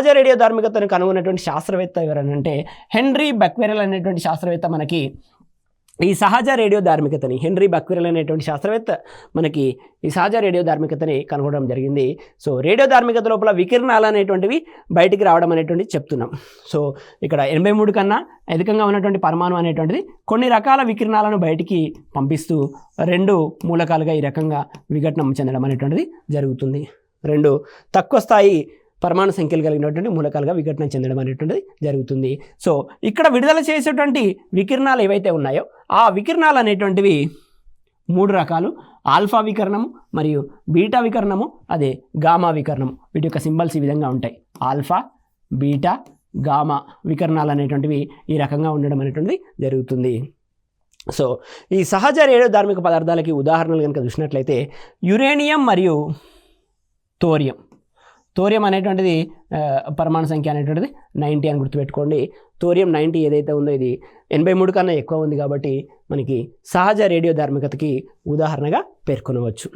సహజ రేడియో ధార్మికతను కనుగొన్నటువంటి శాస్త్రవేత్త ఎవరనంటే హెన్రీ బక్వెరల్ అనేటువంటి శాస్త్రవేత్త మనకి ఈ సహజ రేడియో ధార్మికతని హెన్రీ బక్వెరల్ అనేటువంటి శాస్త్రవేత్త మనకి ఈ సహజ రేడియో ధార్మికతని కనుగొనడం జరిగింది. సో రేడియో ధార్మికత లోపల వికిరణాలు అనేటువంటివి బయటికి రావడం అనేటువంటి చెప్తున్నాం. సో ఇక్కడ ఎనభై మూడు కన్నా అధికంగా ఉన్నటువంటి పరమాణు అనేటువంటిది కొన్ని రకాల వికిరణాలను బయటికి పంపిస్తూ రెండు మూలకాలుగా ఈ రకంగా విఘటనం చెందడం అనేటువంటిది జరుగుతుంది. రెండు తక్కువ స్థాయి పరమాణు సంఖ్యలు కలిగినటువంటి మూలకాలుగా విఘటన చెందడం అనేటువంటిది జరుగుతుంది. సో ఇక్కడ విడుదల చేసేటువంటి వికిరణాలు ఏవైతే ఉన్నాయో ఆ వికిరణాలు అనేటువంటివి మూడు రకాలు. ఆల్ఫా వికరణము మరియు బీటా వికరణము అదే గామా వికరణము. వీటి యొక్క సింబల్స్ ఈ విధంగా ఉంటాయి. ఆల్ఫా బీటా గామా వికరణాలు అనేటువంటివి ఈ రకంగా ఉండడం అనేటువంటిది జరుగుతుంది. సో ఈ సహజ రేడియో ధార్మిక పదార్థాలకి ఉదాహరణలు కనుక చూసినట్లయితే యురేనియం మరియు తోరియం థోరియం అనేటువంటిది పరమాణు సంఖ్య అనేటువంటిది నైంటీ అని గుర్తుపెట్టుకోండి. థోరియం నైంటీ ఏదైతే ఉందో ఇది ఎనభై మూడు కన్నా ఎక్కువ ఉంది కాబట్టి మనకి సహజ రేడియో ధార్మికతకి ఉదాహరణగా పేర్కొనవచ్చు.